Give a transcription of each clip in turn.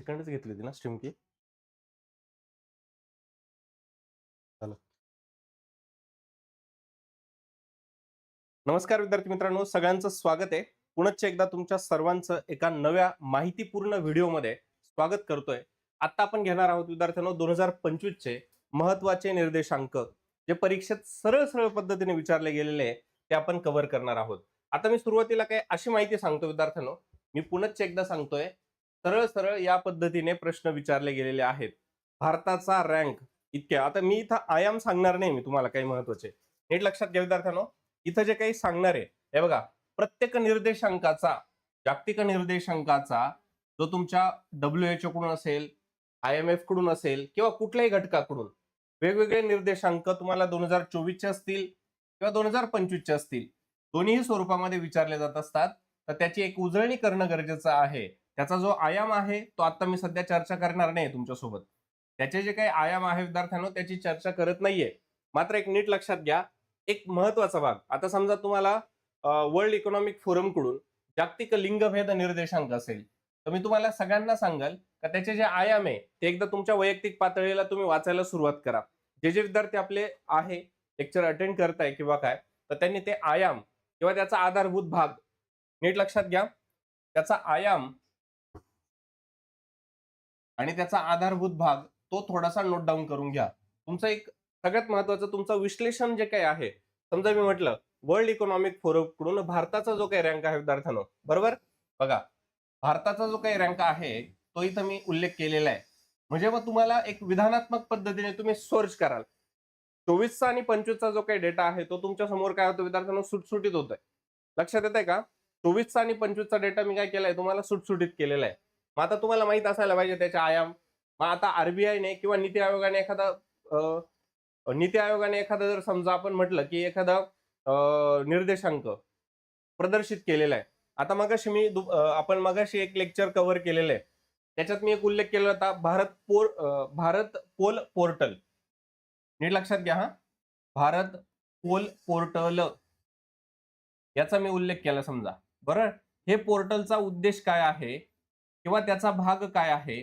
सेकंडच घेतली होती ना स्ट्रीम की झालं नमस्कार विद्यार्थी मित्रांनो सगळ्यांचं स्वागत आहे. पुनश्च एकदा तुमच्या सर्वांचं एका नव्या माहितीपूर्ण व्हिडिओमध्ये स्वागत करतोय. आता आपण घेणार आहोत विद्यार्थ्यांनो दोन हजार पंचवीस चे महत्त्वाचे निर्देशांक जे परीक्षेत सरळ सरळ पद्धतीने विचारले गेलेले आहे ते आपण कव्हर करणार आहोत. आता मी सुरुवातीला काय अशी माहिती सांगतो विद्यार्थ्यांनो. मी पुनश्च एकदा सांगतोय सरळ सरळ या पद्धतीने प्रश्न विचारले गेलेले आहेत. भारताचा रँक इतके आता मी इथं आयाम सांगणार नाही मी तुम्हाला काही महत्त्वाचे नीट लक्षात घ्या विद्यार्थ्यानो. इथं जे काही सांगणार आहे हे बघा प्रत्येक निर्देशांकाचा जागतिक निर्देशांकाचा जो तुमच्या डब्ल्यू एच कडून असेल आय एम एफकडून असेल किंवा कुठल्याही घटकाकडून वेगवेगळे निर्देशांक तुम्हाला दोन हजार चोवीसचे असतील किंवा दोन हजार पंचवीसचे असतील दोन्ही स्वरूपामध्ये विचारले जात असतात. तर त्याची एक उजळणी करणं गरजेचं आहे. त्याचा जो आयाम आहे तो आता मी सध्या चर्चा करणार नाही तुमच्यासोबत. त्याचे जे काही आयाम आहे विद्यार्थ्यांनो त्याची चर्चा करत नाहीये. मात्र एक नीट लक्षात घ्या एक महत्त्वाचा भाग. आता समजा तुम्हाला वर्ल्ड इकॉनॉमिक फोरमकडून जागतिक लिंगभेद निर्देशांक असेल तर मी तुम्हाला सगळ्यांना सांगाल का त्याचे जे आयाम आहे ते एकदा तुमच्या वैयक्तिक पातळीला तुम्ही वाचायला सुरुवात करा. जे जे विद्यार्थी आपले आहे लेक्चर अटेंड करताय किंवा काय तर त्यांनी ते आयाम किंवा त्याचा आधारभूत भाग नीट लक्षात घ्या. त्याचा आयाम आणि त्याचा आधारभूत भाग तो थोडासा नोट डाऊन करून घ्या. तुमचं एक सगळ्यात महत्वाचं तुमचं विश्लेषण जे काही आहे समजा मी म्हटलं वर्ल्ड इकॉनॉमिक फोरमकडून भारताचा जो काही रँक आहे विद्यार्थ्यांनो बरोबर? बघा भारताचा जो काही रँक आहे तो इथं मी उल्लेख केलेला आहे. म्हणजे मग तुम्हाला एक विधानात्मक पद्धतीने तुम्ही सर्च कराल. चोवीसचा आणि पंचवीसचा जो काही डेटा आहे तो तुमच्यासमोर काय होतो विद्यार्थ्यांना? सुटसुटीत होतोय. लक्षात येत आहे का? चोवीसचा आणि पंचवीसचा डेटा मी काय केलाय? तुम्हाला सुटसुटीत केलेला आहे. मग आता तुम्हाला माहीत असायला पाहिजे त्याच्या आयाम. मग आता आरबीआयने किंवा नीती आयोगाने एखादा नीती आयोगाने एखादा जर समजा आपण म्हटलं की एखादा निर्देशांक प्रदर्शित केलेला आहे. आता मगाशी मी आपण मगाशी एक लेक्चर कव्हर केलेलं आहे. त्याच्यात मी एक उल्लेख केला होता भारत पोर भारत पोल पोर्टल. नीट लक्षात घ्या हा. Bharat poll portal. याचा मी उल्लेख केला समजा. बरं? हे पोर्टलचा उद्देश काय आहे? किंवा त्याचा भाग काय आहे?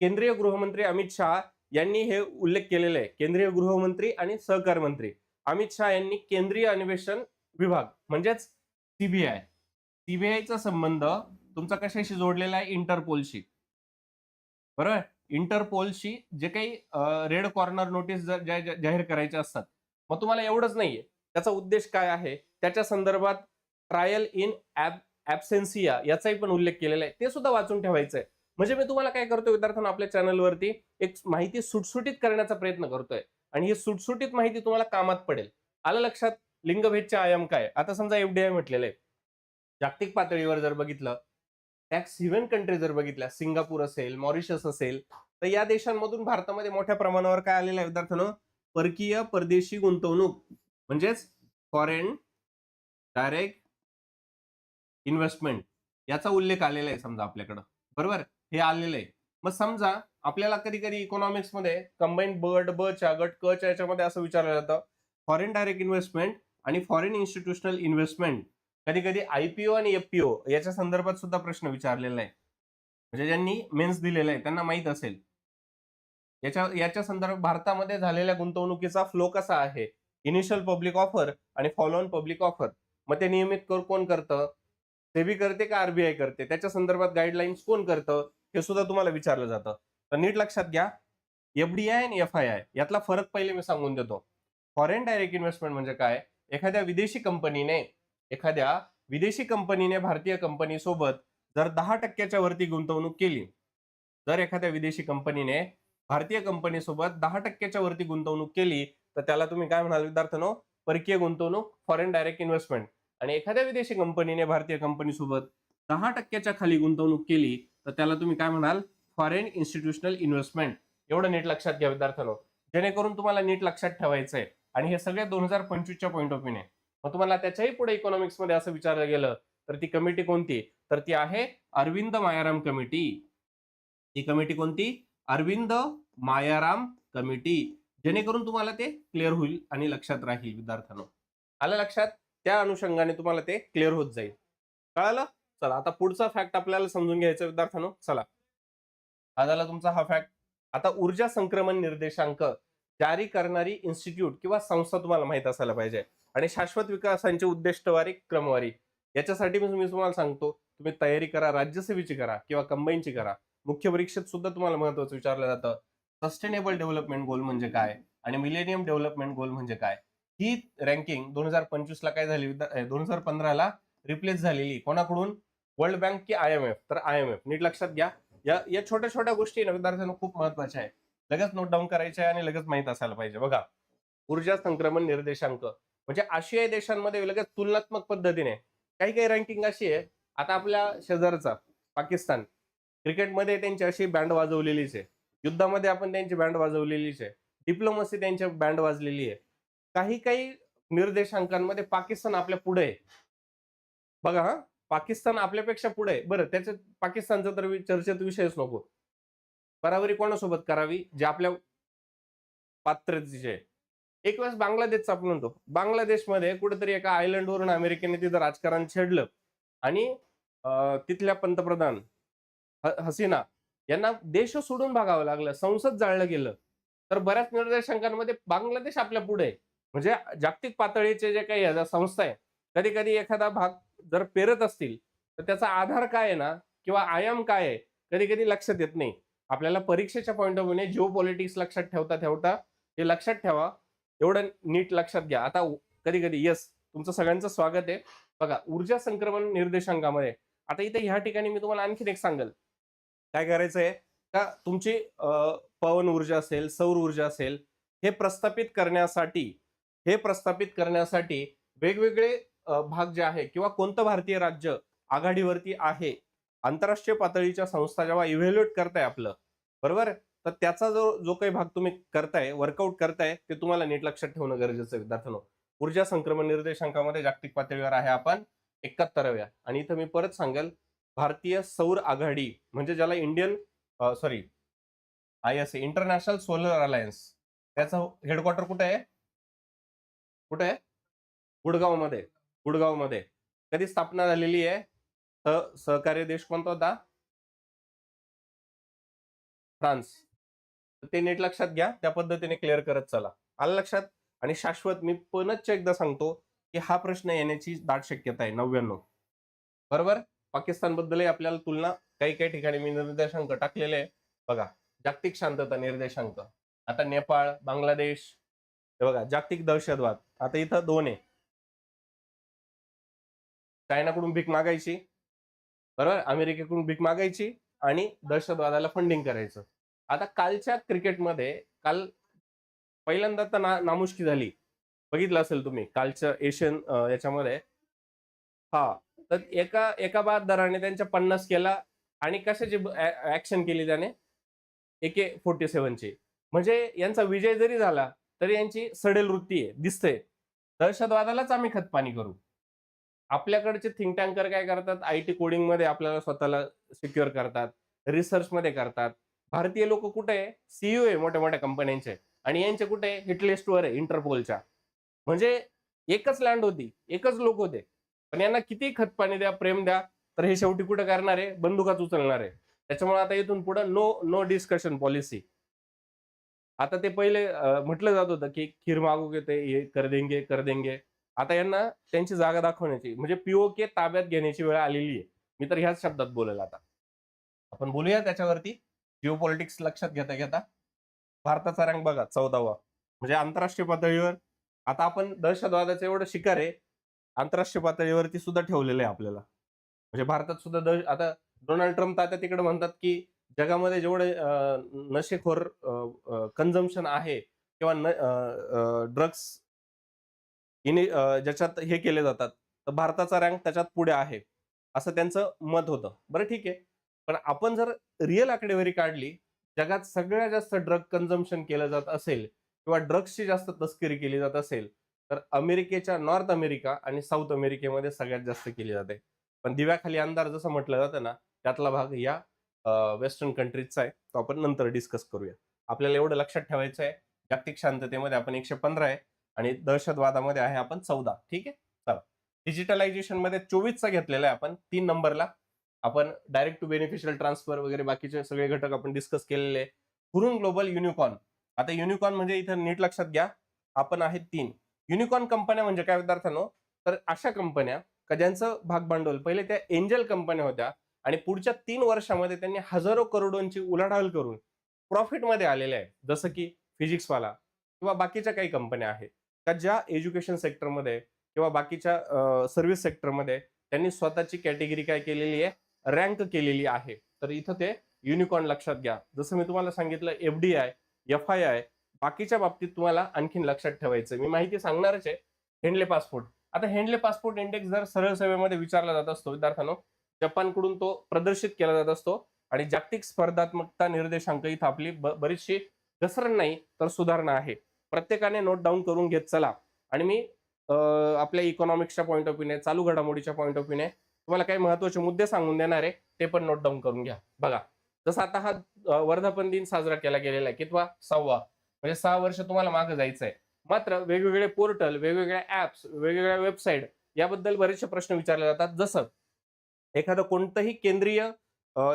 केंद्रीय गृहमंत्री अमित शहा यांनी हे उल्लेख केलेले आहे. केंद्रीय गृहमंत्री आणि सहकार मंत्री. अमित शहा यांनी केंद्रीय अन्वेषण विभाग म्हणजेच सीबीआय सीबीआयचा संबंध तुमचा कशाशी जोडलेला आहे? इंटरपोलशी. बरोबर? इंटरपोलशी जे काही रेड कॉर्नर नोटीस जाहीर करायचे असतात. मग तुम्हाला एवढंच नाहीये. त्याचा उद्देश काय आहे? त्याच्या संदर्भात ट्रायल इन ऍबसेन्सिया याचाही पण उल्लेख केलेला आहे. ते सुद्धा वाचून ठेवायचं आहे म्हणजे मी तुम्हाला काय करतोय विद्यार्थ्यांना आपल्या चॅनलवरती एक माहिती सुटसुटीत करण्याचा प्रयत्न करतोय. आणि ही सुटसुटीत माहिती तुम्हाला कामात पडेल. आलं लक्षात? लिंगभेदचे आयाम काय? आता समजा एफडीआय म्हटलेलं आहे. जागतिक पातळीवर जर बघितलं टॅक्स हिवन कंट्री जर बघितल्या सिंगापूर असेल मॉरिशस असेल तर या देशांमधून भारतामध्ये मोठ्या प्रमाणावर काय आलेलं आहे विद्यार्थ्यांनो? परकीय परदेशी गुंतवणूक. म्हणजेच फॉरेन डायरेक्ट इन्व्हेस्टमेंट याचा उल्लेख आलेला आहे समजा आपल्याकडं. बरोबर? हे आलेलं आहे. मग समजा आपल्याला कधी कधी इकॉनॉमिक्समध्ये कंबाईन बट ब च्या गट क च्या याच्यामध्ये असं विचारलं जातं. फॉरेन डायरेक्ट इन्व्हेस्टमेंट आणि फॉरेन इन्स्टिट्यूशनल इन्व्हेस्टमेंट कधी कधी आयपीओ आणि एफपीओ याच्या संदर्भात सुद्धा प्रश्न विचारलेला आहे. म्हणजे ज्यांनी मेन्स दिलेला आहे त्यांना माहीत असेल. याच्या याच्या संदर्भात भारतामध्ये झालेल्या गुंतवणुकीचा फ्लो कसा आहे? इनिशियल पब्लिक ऑफर आणि फॉलो ऑन पब्लिक ऑफर मग ते नियमित कर कोण करतं? सेबी करते का आरबीआय करते? त्याच्या संदर्भात गाईडलाईन्स कोण करतं? हे सुद्धा तुम्हाला विचारलं जातं. तर नीट लक्षात घ्या. एफडीआय आणि एफ आय आय यातला फरक पहिले मी सांगून देतो. फॉरेन डायरेक्ट इन्व्हेस्टमेंट म्हणजे काय? एखाद्या विदेशी कंपनीने एखाद्या विदेशी कंपनीने भारतीय कंपनी सोबत जर दहा टक्क्याच्या वरती गुंतवणूक केली जर एखाद्या विदेशी कंपनीने भारतीय कंपनी सोबत दहा टक्क्याच्या वरती गुंतवणूक केली तर त्याला तुम्ही काय म्हणाल विद्यार्थ्यांनो? परकीय गुंतवणूक फॉरेन डायरेक्ट इन्व्हेस्टमेंट आणि एखाद्या विदेशी कंपनीने भारतीय कंपनीसोबत दहा टक्क्याच्या खाली गुंतवणूक केली तर त्याला तुम्ही काय म्हणाल? फॉरेन इन्स्टिट्यूशनल इन्व्हेस्टमेंट एवढं नीट लक्षात घ्या विद्यार्थ्यांनो. जेणेकरून तुम्हाला नीट लक्षात ठेवायचं आहे. आणि हे सगळे दोन हजार पंचवीसच्या पॉईंट ऑफ व्ह्यूने मग तुम्हाला त्याच्याही पुढे इकॉनॉमिक्समध्ये असं विचारलं गेलं तर ती कमिटी कोणती? तर ती आहे अरविंद मायाराम कमिटी ती कमिटी कोणती? अरविंद मायाराम कमिटी जेणेकरून तुम्हाला ते क्लिअर होईल आणि लक्षात राहील विद्यार्थ्यांनो. आलं लक्षात? त्या अनुषंगाने तुम्हाला ते क्लिअर होत जाईल. कळालं? चला आता पुढचा फॅक्ट आपल्याला समजून घ्यायचा विद्यार्थ्यांनो. चला. हा झाला तुमचा हा फॅक्ट आता ऊर्जा संक्रमण निर्देशांक जारी करणारी इन्स्टिट्यूट किंवा संस्था तुम्हाला माहीत असायला पाहिजे. आणि शाश्वत विकासांची उद्दिष्टवारी क्रमवारी. याच्यासाठी मी मी तुम्हाला सांगतो तुम्ही तयारी करा राज्यसेवेची करा किंवा कंबाईनची करा. मुख्य परीक्षेत सुद्धा तुम्हाला महत्वाचं विचारलं जातं. सस्टेनेबल डेव्हलपमेंट गोल म्हणजे काय? आणि मिलेनियम डेव्हलपमेंट गोल म्हणजे काय? ही रँकिंग दोन हजार पंचवीस ला काय झाली? दोन हजार पंधराला रिप्लेस झालेली. कोणाकडून? वर्ल्ड बँक की आय एम एफ तर आय एम एफ नीट लक्षात घ्या. या या छोट्या छोट्या गोष्टी विद्यार्थ्यांना खूप महत्त्वाच्या आहे. लगेच नोट डाऊन करायचे आहे आणि लगेच माहीत असायला पाहिजे. बघा ऊर्जा संक्रमण निर्देशांक. म्हणजे आशियाई देशांमध्ये लगेच तुलनात्मक पद्धतीने. काही काही रँकिंग अशी आहे. आता आपल्या शेजारचा पाकिस्तान. क्रिकेटमध्ये त्यांची अशी बँड वाजवलेलीच आहे. युद्धामध्ये आपण त्यांची बँड वाजवलेलीच आहे. डिप्लोमसी त्यांची बँड वाजलेली आहे. काही काही निर्देशांकांमध्ये पाकिस्तान आपल्या पुढे आहे. बघा हा पाकिस्तान आपल्यापेक्षा पुढे आहे. बरं त्याच्यात पाकिस्तानचा तर चर्चेत विषयच नको. बराबरी कोणासोबत करावी? जे आपल्या पात्रतेचे. आहे. एक वेळेस बांगलादेशचा आपण म्हणतो. बांगलादेशमध्ये कुठेतरी एका आयलंडवरून अमेरिकेने तिथं राजकारण छेडलं. आणि तिथल्या पंतप्रधान हसीना यांना देश सोडून भागावं लागलं संसद जाळलं गेलं. तर बऱ्याच निर्देशांकांमध्ये बांगलादेश आपल्या पुढे आहे. म्हणजे जागतिक पातळीचे जे काही या संस्था आहे कधी कधी एखादा भाग जर पेरत असतील तर त्याचा आधार काय आहे ना किंवा आयाम काय आहे कधी कधी लक्षात येत नाही. आपल्याला परीक्षेच्या पॉईंट ऑफ व्ह्यूने जिओ पॉलिटिक्स लक्षात ठेवता ठेवता हे लक्षात ठेवा एवढं नीट लक्षात घ्या. आता कधी कधी यस तुमचं सगळ्यांचं स्वागत आहे. बघा ऊर्जा संक्रमण निर्देशांकामध्ये आता इथे ह्या ठिकाणी मी तुम्हाला आणखीन एक सांगेल. काय करायचंय? का तुमची पवन ऊर्जा असेल सौर ऊर्जा असेल हे प्रस्थापित करण्यासाठी हे प्रस्थापित करण्यासाठी वेगवेगळे भाग जे आहे किंवा कोणतं भारतीय राज्य आघाडीवरती आहे आंतरराष्ट्रीय पातळीच्या संस्था जेव्हा इव्हॅल्युएट करताय आपलं बरोबर? तर त्याचा जो जो काही भाग तुम्ही करताय वर्कआउट करताय ते तुम्हाला नीट लक्षात ठेवणं गरजेचं आहे विद्यार्थ्यांनो. ऊर्जा संक्रमण निर्देशांकामध्ये जागतिक पातळीवर आहे आपण एकाहत्तराव्या. आणि इथं मी परत सांगेल भारतीय सौर आघाडी म्हणजे ज्याला Indian sorry I S International Solar Alliance त्याचं हेडक्वार्टर कुठे आहे? कुठे? आहे गुडगावमध्ये गुडगावमध्ये कधी स्थापना झालेली आहे? सहकार्य देश कोणता होता? फ्रान्स. ते नीट लक्षात घ्या. त्या पद्धतीने क्लिअर करत चला. आलं लक्षात? आणि शाश्वत मी पणच एकदा सांगतो की हा प्रश्न येण्याची दाट शक्यता आहे. नव्याण्णव. बरोबर? पाकिस्तान बद्दलही आपल्याला तुलना काही काही ठिकाणी मी निर्देशांक टाकलेले आहे. बघा जागतिक शांतता निर्देशांक. आता नेपाळ बांगलादेश हे बघा जागतिक दहशतवाद. आता इथं दोन आहे. चायनाकडून भीक मागायची बरोबर? अमेरिकेकडून भीक मागायची आणि दहशतवादाला फंडिंग करायचं. आता कालच्या क्रिकेटमध्ये काल पहिल्यांदा तर ना नामुष्की झाली. बघितलं असेल तुम्ही कालच्या एशियन याच्यामध्ये. हा तर एका एका बहादराने त्यांच्या पन्नास केला आणि कशाची ऍक्शन केली त्याने? AK forty सेव्हनची. म्हणजे यांचा विजय जरी झाला तर यांची सडेल वृत्ती आहे दिसते दहशतवादालाच आम्ही खतपाणी करू. आपल्याकडचे थिंक टँकर काय करतात? आय टी कोडिंगमध्ये आपल्याला स्वतःला सिक्युअर करतात रिसर्च मध्ये करतात. भारतीय लोक कुठे आहे? सीईओ आहे मोठ्या मोठ्या कंपन्यांचे आणि यांचे कुठे? आहे हिटलिस्टवर आहे इंटरपोलच्या म्हणजे एकच लँड होती एकच लोक होते. पण यांना किती खतपाणी द्या प्रेम द्या तर हे शेवटी कुठे करणार आहे? बंदुकाच उचलणार आहे. त्याच्यामुळे आता इथून पुढे नो नो डिस्कशन पॉलिसी आता ते पहिले म्हटलं जात होतं की खीर मागू के ते हे कर देंगे कर देंगे. आता यांना त्यांची जागा दाखवण्याची म्हणजे पीओके ताब्यात घेण्याची वेळ आलेली आहे. मी तर ह्याच शब्दात बोलेल आता. आपण बोलूया त्याच्यावरती. जिओ पॉलिटिक्स लक्षात घेता घेता. भारताचा रँक बघा चौदावा. म्हणजे आंतरराष्ट्रीय पातळीवर आता आपण दहशतवादाचं एवढं शिकार आहे आंतरराष्ट्रीय पातळीवरती सुद्धा ठेवलेलं आहे आपल्याला. म्हणजे भारतात सुद्धा दहश आता डोनाल्ड ट्रम्प आता तिकडे म्हणतात की जगामध्ये जेवढे नशेखोर कन्झम्पशन आहे किंवा ड्रग्स इने ज्याच्यात हे केले जातात तर भारताचा रँक त्याच्यात पुढे आहे असं त्यांचं मत होतं. बरं ठीक आहे. पण आपण जर रिअल आकडेवारी काढली जगात सगळ्यात जास्त ड्रग कन्झम्पशन केलं जात असेल किंवा ड्रग्सची जास्त तस्करी केली जात असेल तर अमेरिकेच्या नॉर्थ अमेरिका आणि साऊथ अमेरिकेमध्ये सगळ्यात जास्त केली जाते. पण दिव्याखाली अंधार जसं म्हटलं जातं ना त्यातला भाग या वेस्टर्न कंट्रीजचा आहे तो आपण नंतर डिस्कस करूया. आपल्याला एवढं लक्षात ठेवायचं आहे जागतिक शांततेमध्ये आपण एकशे पंधरा आहे आणि दहशतवादामध्ये आहे आपण चौदा ठीक आहे? चला. डिजिटलायझेशनमध्ये चोवीसचा घेतलेला आहे आपण तीन नंबरला. आपण डायरेक्ट टू बेनिफिशियल ट्रान्सफर वगैरे बाकीचे सगळे घटक आपण डिस्कस केलेले आहे. हुरून ग्लोबल युनिकॉर्न आता युनिकॉर्न म्हणजे इथं नीट लक्षात घ्या आपण आहेत तीन. युनिकॉर्न कंपन्या म्हणजे काय विद्यार्थ्यांनो? तर अशा कंपन्या का ज्यांचं भाग भांडवल पहिले त्या एंजल कंपन्या होत्या आणि पुढच्या तीन वर्षामध्ये त्यांनी हजारो करोडोंची उलाढाल करून प्रॉफिटमध्ये आलेले आहे जसं की फिजिक्सवाला किंवा बाकीच्या काही कंपन्या आहेत. का ज्या एज्युकेशन सेक्टरमध्ये किंवा बाकीच्या सर्व्हिस सेक्टरमध्ये त्यांनी स्वतःची कॅटेगरी काय केलेली आहे? रँक केलेली आहे. तर इथं ते युनिकॉर्न लक्षात घ्या. जसं मी तुम्हाला सांगितलं F D I F I I बाकीच्या बाबतीत तुम्हाला आणखीन लक्षात ठेवायचं मी माहिती सांगणारच आहे हेंडले पासपोर्ट. आता हेंडले पासपोर्ट इंडेक्स जर सरळ सेवेमध्ये विचारला जात असतो विद्यार्थ्यांनो जपानकडून तो प्रदर्शित केला जात असतो. आणि जागतिक स्पर्धात्मकता निर्देशांक इथं आपली बरीचशी घसरण नाही तर सुधारणा आहे. प्रत्येकाने नोट डाऊन करून घेत चला. आणि मी आपल्या इकॉनॉमिक्सच्या पॉईंट ऑफ व्ह्यूने चालू घडामोडीच्या पॉईंट ऑफ व्ह्यूने तुम्हाला काही महत्त्वाचे मुद्दे सांगून देणार आहे ते पण नोट डाऊन करून घ्या. बघा जसं आता हा वर्धापन दिन साजरा केला गेलेला आहे कितवा? सहावा. म्हणजे सहा वर्ष तुम्हाला मागे जायचं आहे मात्र वेगवेगळे पोर्टल वेगवेगळ्या ऍप्स वेगवेगळ्या वेबसाईट याबद्दल बरेचसे प्रश्न विचारले जातात. जसं एखादं कोणतंही केंद्रीय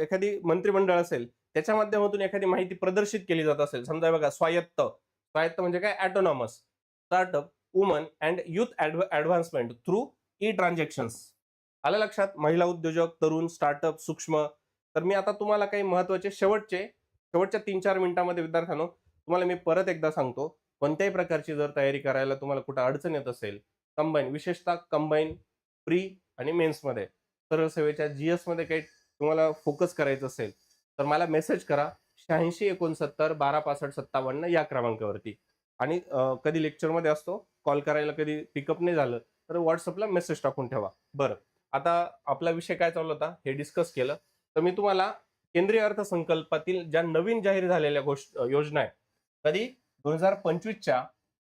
एखादी मंत्रिमंडळ असेल त्याच्या माध्यमातून एखादी माहिती प्रदर्शित केली जात असेल. समजा बघा स्वायत्त. स्वायत्त म्हणजे काय? Autonomous startup woman and youth advancement through e transactions आलं लक्षात? महिला उद्योजक तरुण स्टार्टअप सूक्ष्म. तर मी आता तुम्हाला काही महत्त्वाचे शेवटचे शेवटच्या तीन चार मिनिटांमध्ये विद्यार्थ्यांनो तुम्हाला मी परत एकदा सांगतो कोणत्याही प्रकारची जर तयारी करायला तुम्हाला कुठं अडचण येत असेल कंबाईन विशेषतः कंबाईन प्री आणि मेन्समध्ये सरळ सेवेच्या जीएसमध्ये काही तुम्हाला फोकस करायचं असेल तर मला मेसेज करा शहाऐंशी एकोणसत्तर बारा पासष्ट सत्तावन्न या क्रमांकावरती. आणि कधी लेक्चरमध्ये असतो कॉल करायला कधी पिकअप नाही झालं तर व्हॉट्सअपला मेसेज टाकून ठेवा. बरं आता आपला विषय काय चालू होता हे डिस्कस केलं. तर मी तुम्हाला केंद्रीय अर्थसंकल्पातील ज्या नवीन जाहीर झालेल्या गोष्ट योजना आहेत कधी दोन हजार पंचवीसच्या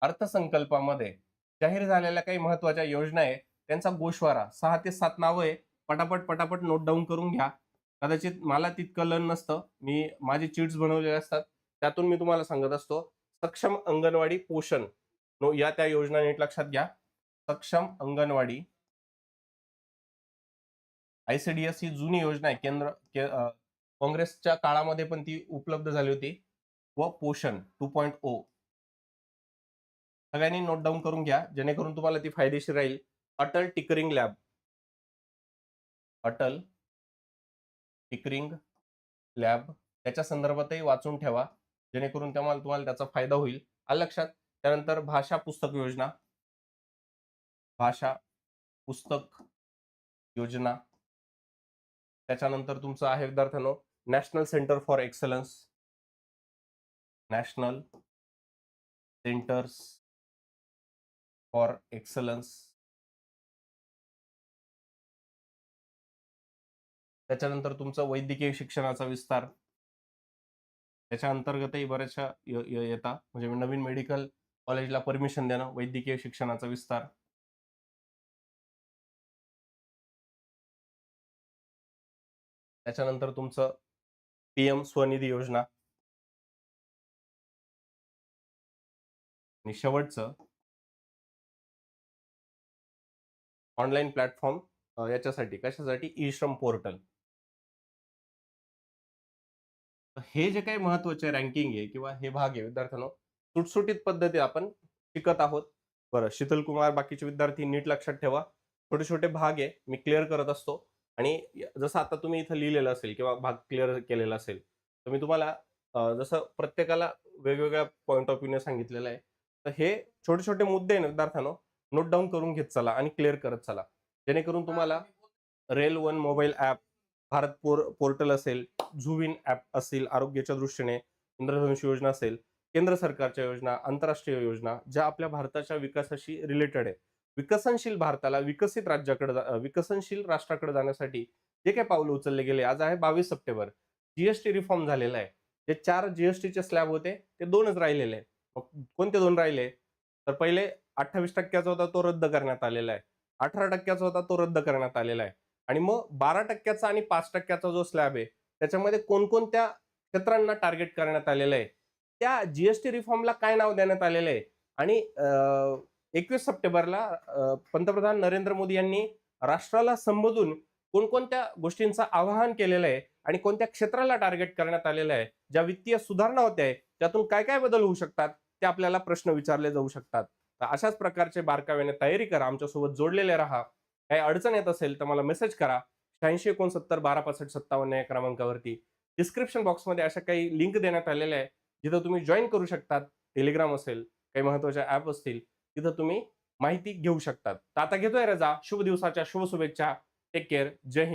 अर्थसंकल्पामध्ये जाहीर झालेल्या काही महत्त्वाच्या योजना आहे त्यांचा गोशवारा सहा ते सात नावं आहे पटापट पटापट नोट डाऊन करून घ्या. कदाचित मला तितकं लन नसतं. मी माझे चिट्स बनवलेले असतात. त्यातून मी तुम्हाला सांगत असतो सक्षम अंगणवाडी पोषण. नो या त्या योजना नीट लक्षात घ्या. सक्षम अंगणवाडी. आयसीडीएस ही जुनी योजना आहे. केंद्र के- काँग्रेसच्या काळामध्ये पण ती उपलब्ध झाली होती. व पोषण टू पॉईंट ओ सगळ्यांनी नोट डाऊन करून घ्या. जेणेकरून तुम्हाला ती फायदेशीर राहील. Atal tinkering lab. Atal tinkering lab त्याच्या संदर्भातही वाचून ठेवा. जेणेकरून तुम्हाला तुम्हाला त्याचा फायदा होईल. आलं लक्षात? त्यानंतर भाषा पुस्तक योजना. भाषा पुस्तक योजना. त्याच्यानंतर तुमचं आहे विद्यार्थ्यांनो national centre for excellence. National centres for excellence. त्याच्यानंतर तुमचं वैद्यकीय शिक्षणाचा विस्तार. त्याच्या अंतर्गतही बऱ्याचशा येतात म्हणजे नवीन मेडिकल कॉलेजला परमिशन देणं वैद्यकीय शिक्षणाचा विस्तार. त्याच्यानंतर तुमचं पीएम स्वनिधी योजना. आणि शेवटचं. ऑनलाईन प्लॅटफॉर्म याच्यासाठी कशासाठी? ई श्रम पोर्टल हे जे काही महत्त्वाचे रँकिंग आहे किंवा हे भाग आहे विद्यार्थ्यांनो सुटसुटीत पद्धती आपण शिकत आहोत. बरं शीतल कुमार बाकीचे विद्यार्थी नीट लक्षात ठेवा. छोटे छोटे भाग आहे मी क्लिअर करत असतो. आणि जसं आता तुम्ही इथं लिहिलेलं असेल किंवा भाग क्लिअर केलेला असेल तर मी तुम्हाला जसं प्रत्येकाला वेगवेगळ्या पॉईंट ऑफ व्ह्यूने सांगितलेलं आहे तर हे छोटे छोटे मुद्दे आहे विद्यार्थ्यांनो नोट डाऊन करून घेत चला आणि क्लिअर करत चला. जेणेकरून तुम्हाला rail one mobile app Bharat पोर पोर्टल असेल झुविन ॲप असेल आरोग्याच्या दृष्टीने इंद्रधनुष योजना असेल केंद्र सरकारच्या योजना आंतरराष्ट्रीय योजना ज्या आपल्या भारताच्या विकासाशी रिलेटेड आहे विकसनशील भारताला विकसित राज्याकडे विकसनशील राष्ट्राकडे जाण्यासाठी जे काही पावलं उचलले गेले आज आहे बावीस सप्टेंबर. जीएसटी रिफॉर्म झालेला आहे. जे चार जीएसटीचे स्लॅब होते ते दोनच राहिलेले मग कोणते दोन राहिले? तर पहिले अठ्ठावीस टक्क्याचा होता तो रद्द करण्यात आलेला आहे. अठरा टक्क्याचा होता तो रद्द करण्यात आलेला आहे. आणि मग बारा टक्क्याचा आणि पाच टक्क्याचा जो स्लॅब आहे त्याच्यामध्ये कोणकोणत्या क्षेत्रांना टार्गेट करण्यात आलेलं आहे? त्या जीएसटी रिफॉर्मला काय नाव देण्यात आलेलं आहे? आणि एकवीस सप्टेंबरला पंतप्रधान नरेंद्र मोदी यांनी राष्ट्राला संबोधून कोणकोणत्या गोष्टींचं आवाहन केलेलं आहे आणि कोणत्या क्षेत्राला टार्गेट करण्यात आलेलं आहे? ज्या वित्तीय सुधारणा होत्या आहे, त्यातून काय काय बदल होऊ शकतात? ते आपल्याला प्रश्न विचारले जाऊ शकतात. तर अशाच प्रकारचे बारकाव्याने तयारी करा. आमच्यासोबत जोडलेले राहा. काही अडचण येत असेल तर मला मेसेज करा. शहाऐंशी एकोणसत्तर बारा पासष्ट सत्तावन्न या क्रमांकावरती. डिस्क्रिप्शन बॉक्समध्ये अशा काही लिंक देण्यात आलेल्या आहे जिथं तुम्ही जॉईन करू शकतात. टेलिग्राम असेल काही महत्त्वाचे ऍप असतील तिथं तुम्ही माहिती घेऊ शकतात. तर आता घेतोय रजा. शुभ दिवसाच्या शुभ शुभेच्छा. टेक केअर जय हिंद.